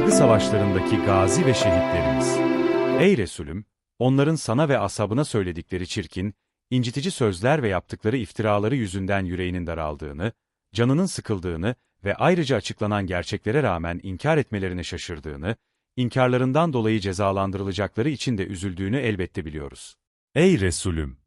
algı savaşlarındaki gazi ve şehitlerimiz. Ey Resulüm, onların sana ve ashabına söyledikleri çirkin, incitici sözler ve yaptıkları iftiraları yüzünden yüreğinin daraldığını, canının sıkıldığını ve ayrıca açıklanan gerçeklere rağmen inkar etmelerine şaşırdığını, inkarlarından dolayı cezalandırılacakları için de üzüldüğünü elbette biliyoruz. Ey Resulüm!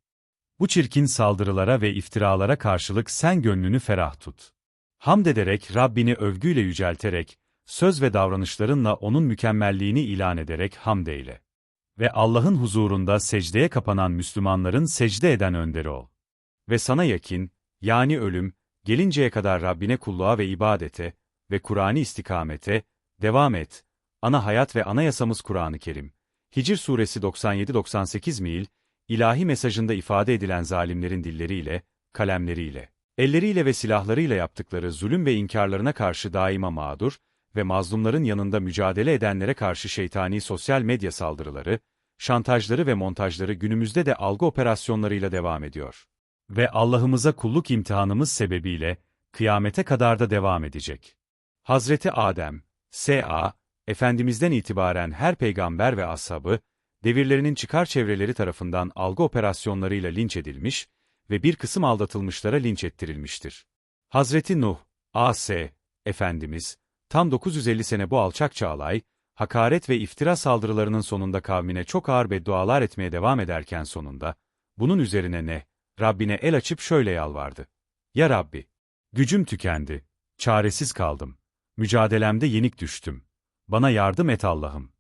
Bu çirkin saldırılara ve iftiralara karşılık sen gönlünü ferah tut. Hamd ederek, Rabbini övgüyle yücelterek, söz ve davranışlarınla onun mükemmelliğini ilan ederek hamd eyle. Ve Allah'ın huzurunda secdeye kapanan Müslümanların secde eden önderi ol. Ve sana yakin, yani ölüm, gelinceye kadar Rabbine kulluğa ve ibadete ve Kur'an'ı istikamete, devam et. Ana hayat ve anayasamız Kur'an-ı Kerim. Hicr suresi 97-98 mil, ilahi mesajında ifade edilen zalimlerin dilleriyle, kalemleriyle, elleriyle ve silahlarıyla yaptıkları zulüm ve inkarlarına karşı daima mağdur ve mazlumların yanında mücadele edenlere karşı şeytani sosyal medya saldırıları, şantajları ve montajları günümüzde de algı operasyonlarıyla devam ediyor. Ve Allah'ımıza kulluk imtihanımız sebebiyle, kıyamete kadar da devam edecek. Hazreti Adem, S.A., Efendimiz'den itibaren her peygamber ve ashabı, devirlerinin çıkar çevreleri tarafından algı operasyonlarıyla linç edilmiş ve bir kısım aldatılmışlara linç ettirilmiştir. Hazreti Nuh, A.S., Efendimiz, tam 950 sene bu alçakça alay, hakaret ve iftira saldırılarının sonunda kavmine çok ağır beddualar etmeye devam ederken sonunda, bunun üzerine ne, Rabbine el açıp şöyle yalvardı. Ya Rabbi! Gücüm tükendi, çaresiz kaldım, mücadelemde yenik düştüm. Bana yardım et Allah'ım.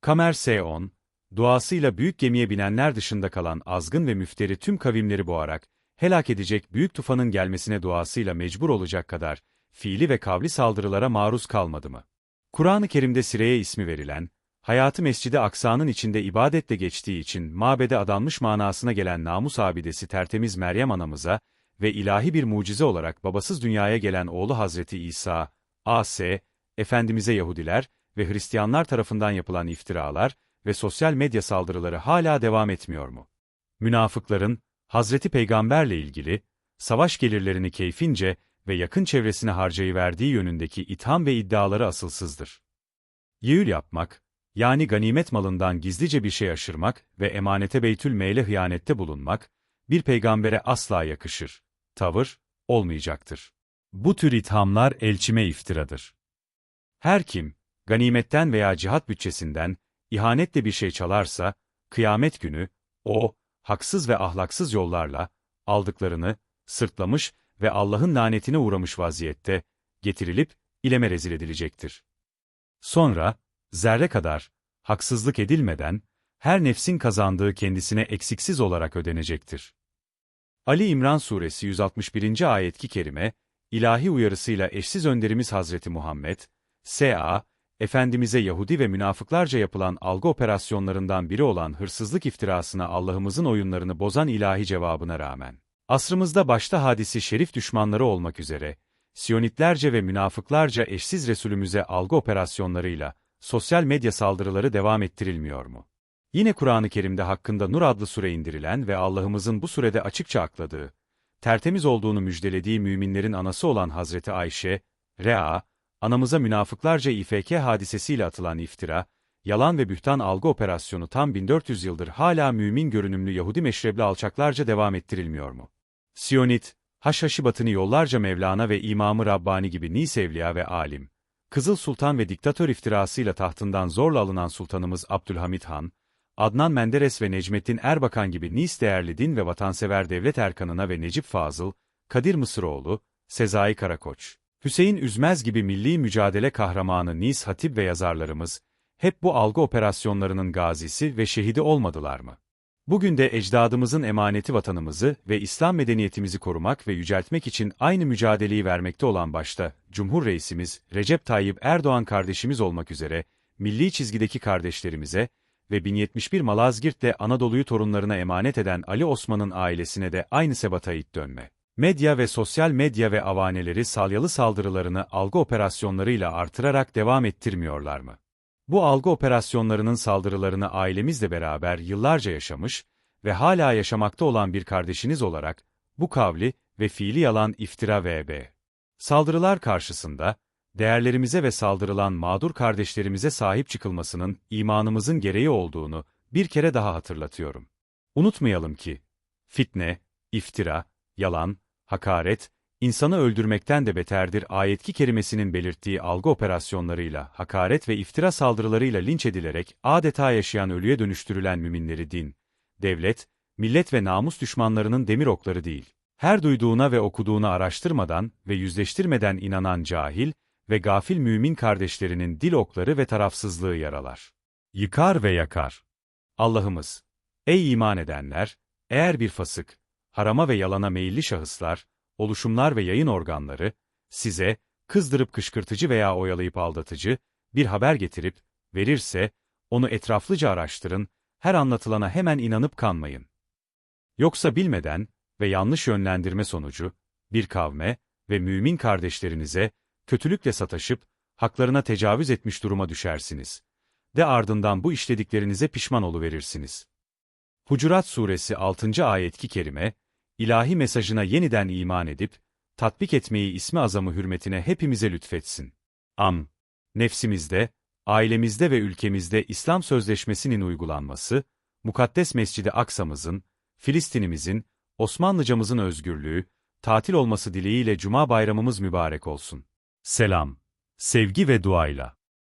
Kamer S10, duasıyla büyük gemiye binenler dışında kalan azgın ve müfteri tüm kavimleri boğarak, helak edecek büyük tufanın gelmesine duasıyla mecbur olacak kadar, fiili ve kavli saldırılara maruz kalmadı mı? Kur'an-ı Kerim'de Sire'ye ismi verilen, hayatı Mescid-i Aksa'nın içinde ibadetle geçtiği için mabede adanmış manasına gelen namus abidesi tertemiz Meryem anamıza ve ilahi bir mucize olarak babasız dünyaya gelen oğlu Hazreti İsa, A.S., Efendimiz'e Yahudiler ve Hristiyanlar tarafından yapılan iftiralar ve sosyal medya saldırıları hala devam etmiyor mu? Münafıkların, Hazreti Peygamberle ilgili, savaş gelirlerini keyfince ve yakın çevresine harcayıverdiği yönündeki itham ve iddiaları asılsızdır. Yığıl yapmak, yani ganimet malından gizlice bir şey aşırmak ve emanete beytül meyle hıyanette bulunmak, bir peygambere asla yakışır, tavır, olmayacaktır. Bu tür ithamlar elçime iftiradır. Her kim, ganimetten veya cihat bütçesinden, ihanetle bir şey çalarsa, kıyamet günü, o, haksız ve ahlaksız yollarla, aldıklarını, sırtlamış ve Allah'ın lanetine uğramış vaziyette, getirilip, ileme rezil edilecektir. Sonra, zerre kadar, haksızlık edilmeden, her nefsin kazandığı kendisine eksiksiz olarak ödenecektir. Ali İmran Suresi 161. ayet-ki kerime, ilahi uyarısıyla eşsiz önderimiz Hazreti Muhammed, S.A., Efendimiz'e Yahudi ve münafıklarca yapılan algı operasyonlarından biri olan hırsızlık iftirasına Allah'ımızın oyunlarını bozan ilahi cevabına rağmen, asrımızda başta hadisi şerif düşmanları olmak üzere, Siyonitlerce ve münafıklarca eşsiz Resulümüze algı operasyonlarıyla, sosyal medya saldırıları devam ettirilmiyor mu? Yine Kur'an-ı Kerim'de hakkında Nur adlı sure indirilen ve Allah'ımızın bu surede açıkça akladığı, tertemiz olduğunu müjdelediği müminlerin anası olan Hazreti Ayşe, Rea, anamıza münafıklarca İFK hadisesiyle atılan iftira, yalan ve bühtan algı operasyonu tam 1400 yıldır hala mümin görünümlü Yahudi meşrebli alçaklarca devam ettirilmiyor mu? Siyonit, Haşhaşi Batıni yollarca Mevlana ve İmamı Rabbani gibi Nis Evliya ve alim, Kızıl Sultan ve diktatör iftirasıyla tahtından zorla alınan Sultanımız Abdülhamit Han, Adnan Menderes ve Necmettin Erbakan gibi Nis değerli din ve vatansever devlet erkanına ve Necip Fazıl, Kadir Mısıroğlu, Sezai Karakoç, Hüseyin Üzmez gibi milli mücadele kahramanı Nis Hatip ve yazarlarımız, hep bu algı operasyonlarının gazisi ve şehidi olmadılar mı? Bugün de ecdadımızın emaneti vatanımızı ve İslam medeniyetimizi korumak ve yüceltmek için aynı mücadeleyi vermekte olan başta, Cumhur Reisimiz Recep Tayyip Erdoğan kardeşimiz olmak üzere, milli çizgideki kardeşlerimize ve 1071 Malazgirt'te Anadolu'yu torunlarına emanet eden Ali Osman'ın ailesine de aynı sebata it dönme. Medya ve sosyal medya ve avaneleri salyalı saldırılarını algı operasyonlarıyla artırarak devam ettirmiyorlar mı? Bu algı operasyonlarının saldırılarını ailemizle beraber yıllarca yaşamış ve hala yaşamakta olan bir kardeşiniz olarak, bu kavli ve fiili yalan iftira vb. Saldırılar karşısında, değerlerimize ve saldırılan mağdur kardeşlerimize sahip çıkılmasının imanımızın gereği olduğunu bir kere daha hatırlatıyorum. Unutmayalım ki, fitne, iftira, yalan, hakaret, insanı öldürmekten de beterdir ayetki kerimesinin belirttiği algı operasyonlarıyla, hakaret ve iftira saldırılarıyla linç edilerek adeta yaşayan ölüye dönüştürülen müminleri din, devlet, millet ve namus düşmanlarının demir okları değil. Her duyduğuna ve okuduğuna araştırmadan ve yüzleştirmeden inanan cahil ve gafil mümin kardeşlerinin dil okları ve tarafsızlığı yaralar. Yıkar ve yakar. Allah'ımız, ey iman edenler, eğer bir fasık, harama ve yalana meyilli şahıslar, oluşumlar ve yayın organları, size, kızdırıp kışkırtıcı veya oyalayıp aldatıcı, bir haber getirip, verirse, onu etraflıca araştırın, her anlatılana hemen inanıp kanmayın. Yoksa bilmeden ve yanlış yönlendirme sonucu, bir kavme ve mümin kardeşlerinize, kötülükle sataşıp, haklarına tecavüz etmiş duruma düşersiniz. De ardından bu işlediklerinize pişman oluverirsiniz. Hucurat Suresi 6. ayet-ki kerime, ilahi mesajına yeniden iman edip, tatbik etmeyi ismi azamı hürmetine hepimize lütfetsin. Am. Nefsimizde, ailemizde ve ülkemizde İslam sözleşmesinin uygulanması, Mukaddes Mescidi Aksa'mızın, Filistin'imizin, Osmanlıcamızın özgürlüğü, tatil olması dileğiyle Cuma bayramımız mübarek olsun. Selam, sevgi ve duayla.